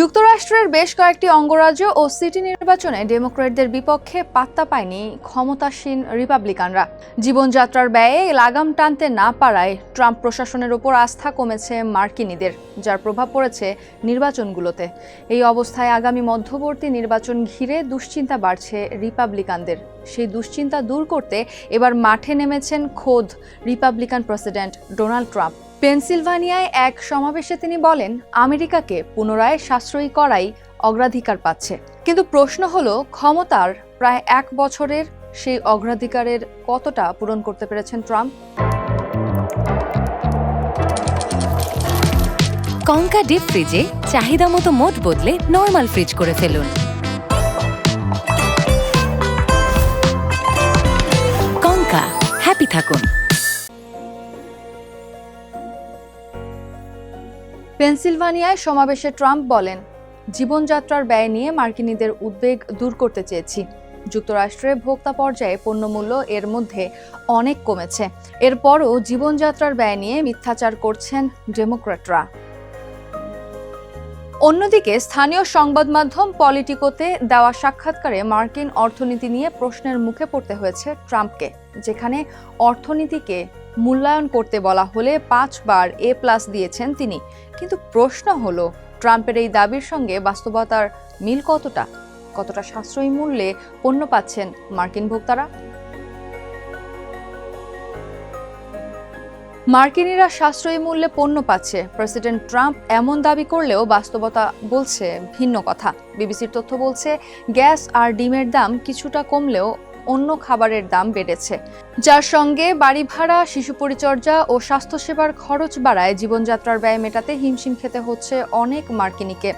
যুক্তরাষ্ট্রের বেশ কয়েকটি অঙ্গরাজ্য ও সিটি নির্বাচনে ডেমোক্র্যাটদের বিপক্ষে পাত্তা পায়নি ক্ষমতাসীন রিপাবলিকানরা। জীবনযাত্রার ব্যয়ে লাগাম টানতে না পারায় ট্রাম্প প্রশাসনের ওপর আস্থা কমেছে মার্কিনীদের, যার প্রভাব পড়েছে নির্বাচনগুলোতে। এই অবস্থায় আগামী মধ্যবর্তী নির্বাচন ঘিরে দুশ্চিন্তা বাড়ছে রিপাবলিকানদের। সেই দুশ্চিন্তা দূর করতে এবার মাঠে নেমেছেন খোদ রিপাবলিকান প্রেসিডেন্ট ডোনাল্ড ট্রাম্প। পেনসিলভানিয়ায় এক সমাবেশে তিনি বলেন, আমেরিকাকে পুনরায় সাশ্রয়ী করাই অগ্রাধিকার পাচ্ছে। কিন্তু প্রশ্ন হলো, ক্ষমতার প্রায় এক বছরের সেই অগ্রাধিকারের কতটা পূরণ করতে পেরেছেন ট্রাম্প? কঙ্কা ডিপ ফ্রিজে চাহিদা মতো মোট বদলে নর্মাল ফ্রিজ করে ফেলুন। কঙ্কা, হ্যাপি থাকুন। পেনসিলভানিয়ায় সমাবেশে ট্রাম্প বলেন, জীবনযাত্রার ব্যয় নিয়ে মার্কিনীদের উদ্বেগ দূর করতে চেয়েছি। যুক্তরাষ্ট্রে ভোক্তা পর্যায়ে পণ্যমূল্য এর মধ্যে অনেক কমেছে। এরপরও জীবনযাত্রার ব্যয় নিয়ে মিথ্যাচার করছেন ডেমোক্র্যাটরা। অন্যদিকে স্থানীয় সংবাদ মাধ্যম পলিটিকোতে দেওয়া সাক্ষাৎকারে মার্কিন অর্থনীতি নিয়ে প্রশ্নের মুখে পড়তে হয়েছে ট্রাম্পকে, যেখানে অর্থনীতিকে মূল্যায়ন করতে বলা হলে পাঁচবার এ প্লাস দিয়েছেন তিনি। কিন্তু প্রশ্ন হলো, ট্রাম্পের এই দাবির সঙ্গে বাস্তবতার মিল কতটা? কতটা সাশ্রয়ী মূল্যে পণ্য পাচ্ছেন মার্কিন ভোক্তারা? মার্কিনীরা সাশ্রয়ী মূল্যে পণ্য পাচ্ছে। প্রেসিডেন্ট ট্রাম্প এমন দাবি করলেও বাস্তবতা বলছে ভিন্ন কথা। বিবিসির তথ্য বলছে, গ্যাস আর ডিমের দাম কিছুটা কমলেও অন্য খাবারের দাম বেড়েছে। যার সঙ্গে বাড়ি ভাড়া, শিশু পরিচর্যা ও স্বাস্থ্যসেবার খরচ বাড়ায় জীবনযাত্রার ব্যয় মেটাতে হিমশিম খেতে হচ্ছে অনেক মার্কিনিকে।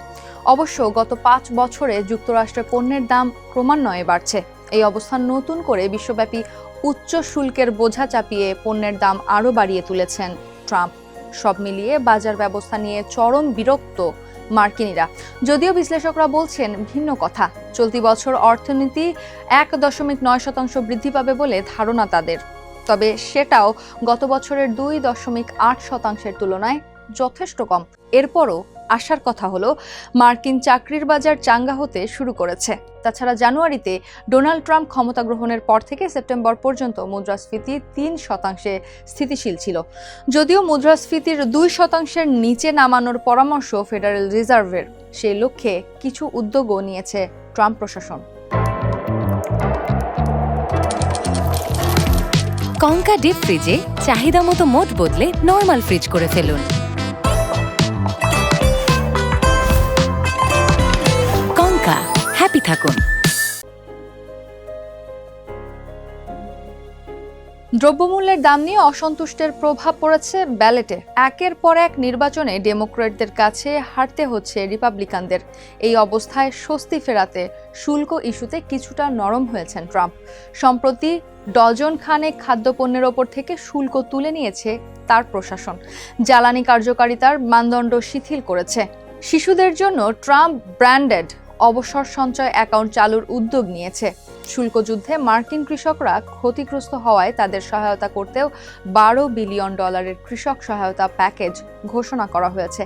অবশ্য গত পাঁচ বছরে যুক্তরাষ্ট্রে পণ্যের দাম ক্রমান্বয়ে বাড়ছে। এই অবস্থান নতুন করে বিশ্বব্যাপী উচ্চ শুল্কের বোঝা চাপিয়ে পণ্যের দাম আরও বাড়িয়ে তুলেছেন ট্রাম্প। সব মিলিয়ে বাজার ব্যবস্থা নিয়ে চরম বিরক্ত মার্কিনীরা। যদিও বিশ্লেষকরা বলছেন ভিন্ন কথা। চলতি বছর অর্থনীতি এক দশমিক নয় শতাংশ বৃদ্ধি পাবে বলে ধারণা তাদের। তবে সেটাও গত বছরের দুই দশমিক আট শতাংশের তুলনায় যথেষ্ট কম। এরপরও আসার কথা হলো, মার্কিন চাকরির বাজার চাঙ্গা হতে শুরু করেছে। তাছাড়া জানুয়ারিতে ডোনাল্ড ট্রাম্প ক্ষমতা গ্রহণের পর থেকে সেপ্টেম্বর পর্যন্ত মুদ্রাস্ফীতি তিন শতাংশে স্থিতিশীল ছিল। যদিও মুদ্রাস্ফীতির দুই শতাংশের নিচে নামানোর পরামর্শ ফেডারেল রিজার্ভের সেই লক্ষ্যে কিছু উদ্যোগও নিয়েছে ট্রাম্প প্রশাসন। কঙ্কা ডিপ ফ্রিজে চাহিদা মতো মোট বদলে নর্মাল ফ্রিজ করে ফেলুন। থাকুন। দ্রব্যমূল্যের দাম নিয়ে অসন্তুষ্টের প্রভাব পড়েছে ব্যালেটে। একের পর এক নির্বাচনে ডেমোক্রেটদের কাছে হারতে হচ্ছে রিপাবলিকানদের। এই অবস্থায় স্বস্তি ফেরাতে শুল্ক ইস্যুতে কিছুটা নরম হয়েছেন ট্রাম্প। সম্প্রতি ডজন খানেক খাদ্যপণ্যের ওপর থেকে শুল্ক তুলে নিয়েছে তার প্রশাসন। জ্বালানি কার্যকারিতার মানদণ্ড শিথিল করেছে। শিশুদের জন্য ট্রাম্প ব্র্যান্ডেড অবসর সঞ্চয় অ্যাকাউন্ট চালুর উদ্যোগ নিয়েছে। শুল্ক যুদ্ধে মার্কিন কৃষকরা ক্ষতিগ্রস্ত হওয়ায় তাদের সহায়তা করতেও বারো বিলিয়ন ডলারের কৃষক সহায়তা প্যাকেজ ঘোষণা করা হয়েছে।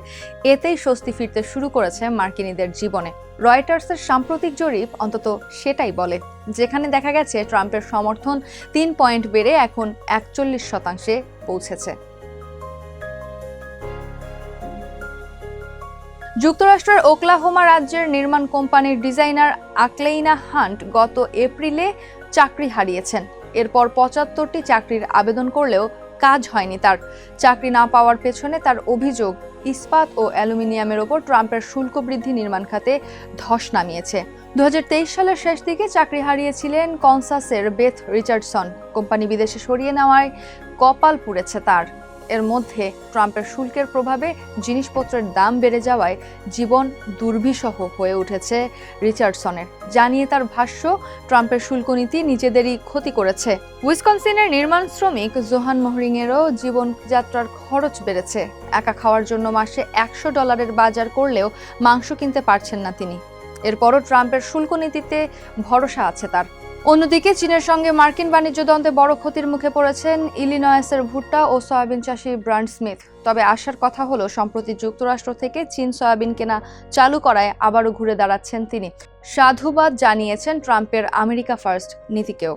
এতেই স্বস্তি ফিরতে শুরু করেছে মার্কিনীদের জীবনে। রয়টার্সের সাম্প্রতিক জরিপ অন্তত সেটাই বলে, যেখানে দেখা গেছে ট্রাম্পের সমর্থন তিন পয়েন্ট বেড়ে এখন একচল্লিশ শতাংশে পৌঁছেছে। যুক্তরাষ্ট্রের ওকলাহোমা রাজ্যের নির্মাণ কোম্পানির ডিজাইনার আকলেইনা হান্ট গত এপ্রিলে চাকরি হারিয়েছেন। এরপর পঁচাত্তরটি চাকরির আবেদন করলেও কাজ হয়নি তার। চাকরি না পাওয়ার পেছনে তার অভিযোগ, ইস্পাত ও অ্যালুমিনিয়ামের ওপর ট্রাম্পের শুল্ক বৃদ্ধি নির্মাণ খাতে ধস নামিয়েছে। দু হাজার তেইশ সালের শেষ দিকে চাকরি হারিয়েছিলেন কনসাসের বেথ রিচার্ডসন। কোম্পানি বিদেশে সরিয়ে নেওয়ায় কপাল পুড়েছে তার। এর মধ্যে ট্রাম্পের শুল্কের প্রভাবে জিনিসপত্রের দাম বেড়ে যাওয়ায় জীবন দুর্বিষহ হয়ে উঠেছে রিচার্ডসনের। জানিয়ে তার ভাষ্য, ট্রাম্পের শুল্ক নীতি নিজেদেরই ক্ষতি করেছে। উইসকনসিনের নির্মাণ শ্রমিক জোহান মহরিংয়েরও জীবনযাত্রার খরচ বেড়েছে। একা খাওয়ার জন্য মাসে একশো ডলারের বাজার করলেও মাংস কিনতে পারছেন না তিনি। এরপরও ট্রাম্পের শুল্ক নীতিতে ভরসা আছে তার। অন্যদিকে চীনের সঙ্গে মার্কিন বাণিজ্য দ্বন্দ্বে বড় ক্ষতির মুখে পড়েছেন ইলিনয়েসের ভুট্টা ও সয়াবিন চাষি ব্রান্ড স্মিথ। তবে আসার কথা হলো, সম্প্রতি যুক্তরাষ্ট্র থেকে চীন সয়াবিন কেনা চালু করায় আবারও ঘুরে দাঁড়াচ্ছেন তিনি। সাধুবাদ জানিয়েছেন ট্রাম্পের আমেরিকা ফার্স্ট নীতিকেও।